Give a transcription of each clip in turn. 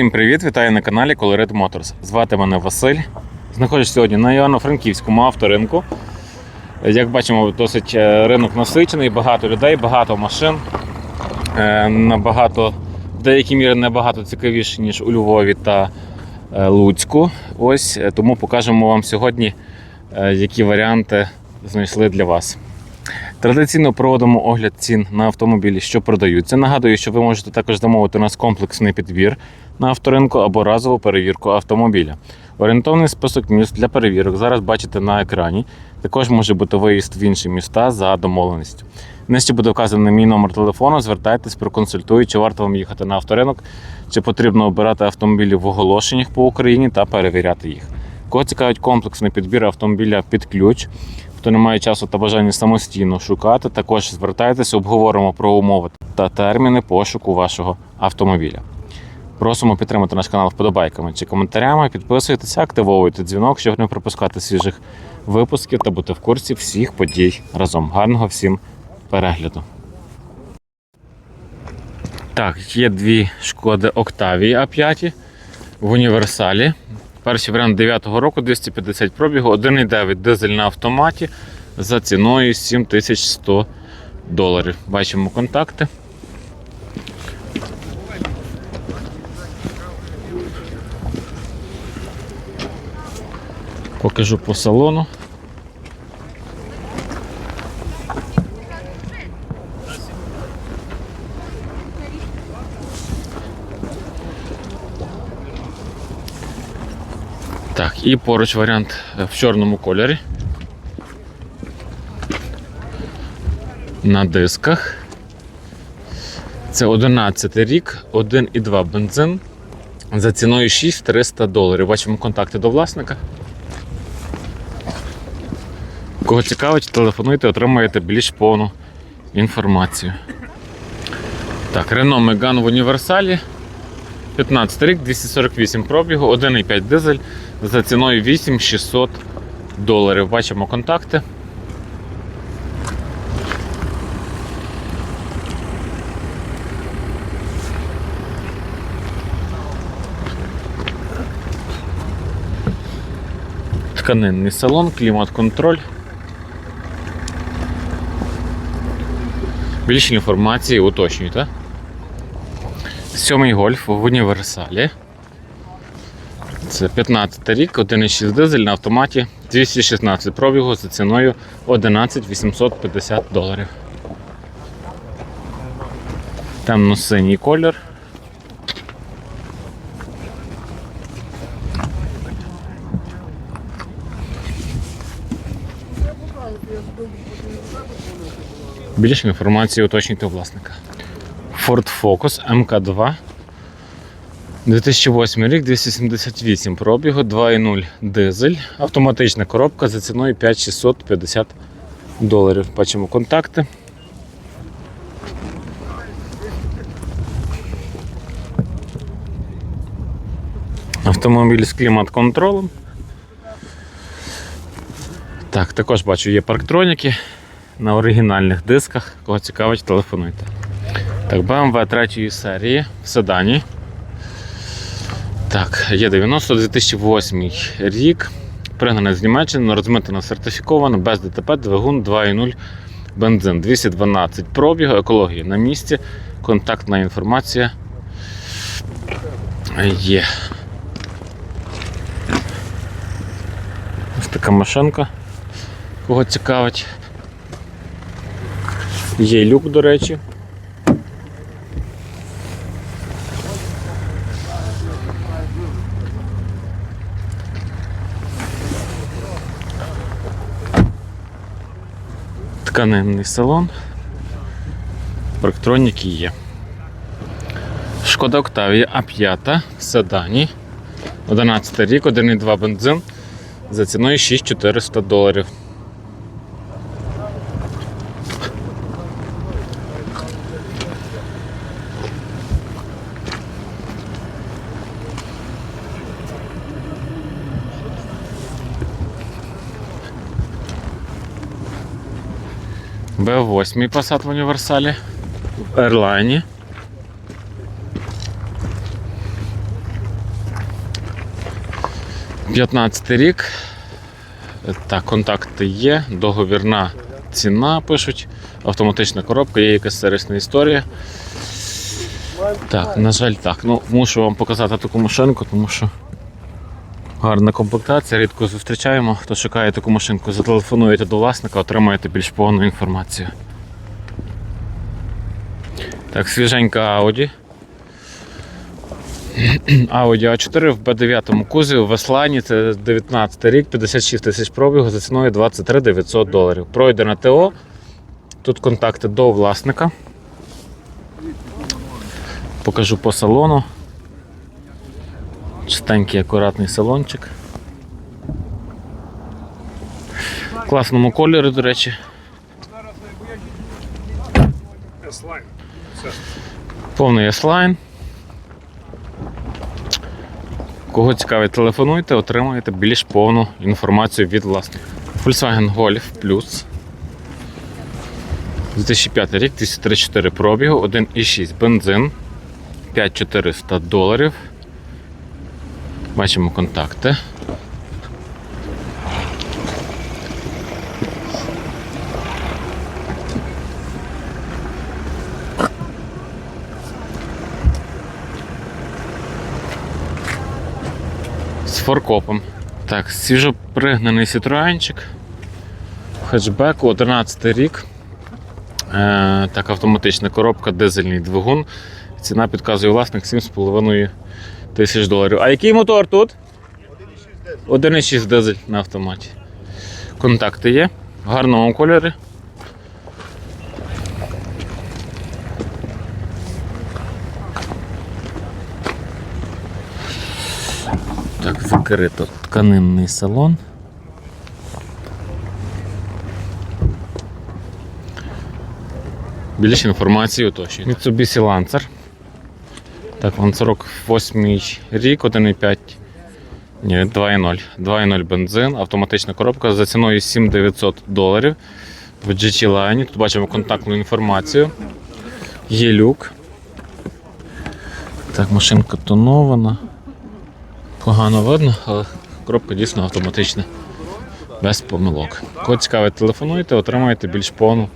Всім привіт! Вітаю на каналі Colored Motors. Звати мене Василь. Знаходжусь сьогодні на Івано-Франківському авторинку. Як бачимо, досить е, ринок насичений, багато людей, багато машин. Е, Набагато, в деякій мірі набагато цікавіше, ніж у Львові та е, Луцьку. Ось тому покажемо вам сьогодні, які варіанти знайшли для вас. Традиційно проводимо огляд цін на автомобілі, що продаються. Нагадую, що ви можете також замовити у нас комплексний підбір на авторинку або разову перевірку автомобіля. Орієнтовний список міст для перевірок зараз бачите на екрані. Також може бути виїзд в інші міста за домовленістю. Нижче буде вказаний мій номер телефону. Звертайтесь, проконсультую, чи варто вам їхати на авторинок, чи потрібно обирати автомобілі в оголошеннях по Україні та перевіряти їх. Кого цікавить комплексний підбір автомобіля під ключ, хто не має часу та бажання самостійно шукати, також звертайтеся, обговоримо про умови та терміни пошуку вашого автомобіля. Просимо підтримати наш канал вподобайками чи коментарями, підписуйтеся, активовуйте дзвінок, щоб не пропускати свіжих випусків та бути в курсі всіх подій разом. Гарного всім перегляду. Так, є дві шкоди Октавії А5 в універсалі. Перший варіант 9-го року 250 пробігу, 1,9 дизель на автоматі за ціною 7100 доларів. Бачимо контакти. Покажу по салону. Так, і поруч варіант е, в чорному кольорі. На дисках. Це 11 рік, 1,2 бензин за ціною 6300 доларів. Бачимо контакти до власника. Кого цікавить, телефонуйте, отримаєте більш повну інформацію. Так, Renault Megane в універсалі. 15 рік, 248 пробігу, 1,5 дизель за ціною 8600 доларів. Бачимо контакти. Тканинний салон, клімат-контроль. Більше інформації уточнюйте. Сьомий гольф в універсалі. Це 15 рік, 1,6 дизель на автоматі, 216 пробігу за ціною 11 850 доларів. Темно-синій колір. Більше інформації уточнюйте у власника. Ford Focus MK2. 2008 рік, 278 пробігу, 2,0 дизель, автоматична коробка за ціною 5650 доларів. Бачимо контакти. Автомобіль з клімат-контролем. Так, також бачу, є парктроніки на оригінальних дисках. Кого цікавить, телефонуйте. Так, BMW 3 серії в седані. Так, є 90 2008 рік. Пригнане з Німеччини, розмитано сертифіковано, без ДТП, двигун 2.0 бензин. 212 пробігу, екології на місці. Контактна інформація є. Ось така машинка. Кого цікавить. Є люк, до речі. Тканинний салон. Парктроніки є. Шкода Октавія А5 в седані. 11 рік, 1,2 бензин за ціною 6400 доларів. Б8 Passat в універсалі. В Airline. П'ятнадцятий рік. Так, контакти є, договірна ціна пишуть, автоматична коробка, є якась сервісна історія. Так, на жаль, так. Ну, Мушу вам показати таку машинку, тому що гарна комплектація, рідко зустрічаємо. Хто шукає таку машинку, зателефонуєте до власника, отримаєте більш повну інформацію. Так, свіженька Audi. Audi A4 в B9 кузові в Еслані, це 19 рік, 56 тисяч пробігу за ціною 23 900 доларів. Пройдена ТО. Тут контакти до власника. Покажу по салону. Чистенький, акуратний салончик. В класному кольорі, до речі. Повний S-Line. Кого цікавить, телефонуйте, отримаєте більш повну інформацію від власника. Volkswagen Golf Plus. 2005 рік, 234 пробігу, 1,6 бензин, 5400 доларів. Бачимо контакти. з форкопом. Так, свіжопригнаний Citroenчик. Хетчбеку, 11 рік. Е, так, автоматична коробка, дизельний двигун. Ціна підказує власник 7,5 тисяч доларів. А який мотор тут? 1,6 дизель на автоматі. Контакти є. В гарному кольорі. Так, закрито тканинний салон. Більше інформації уточнюють. Mitsubishi Lancer. Так, Lancer 8 рік, 1,5. Ні, 2,0. 2,0 бензин, автоматична коробка за ціною 7900 доларів. В GT Line. Тут бачимо контактну інформацію. Є люк. Так, машинка тонована. Погано видно, але коробка дійсно автоматична. Без помилок. Кого цікавить, телефонуйте, отримаєте більш повну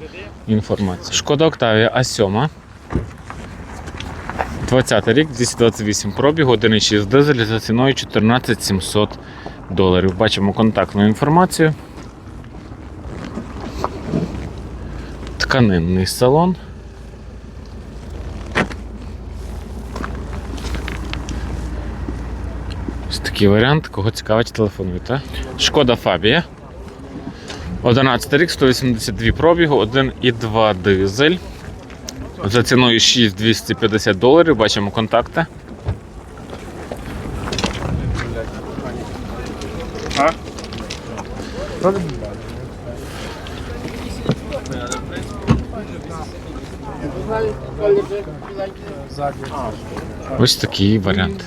інформацію. Шкода Октавія А7. 20 рік, 228 пробігу, 1,6 дизель за ціною 14 700 доларів. Бачимо контактну інформацію. Тканинний салон. Ось такий варіант, кого цікавить, телефонуйте. Шкода Фабія. 11 рік, 182 пробігу, 1,2 дизель. За ціною 6250 доларів. Бачимо контакти. А? Ось такий варіант.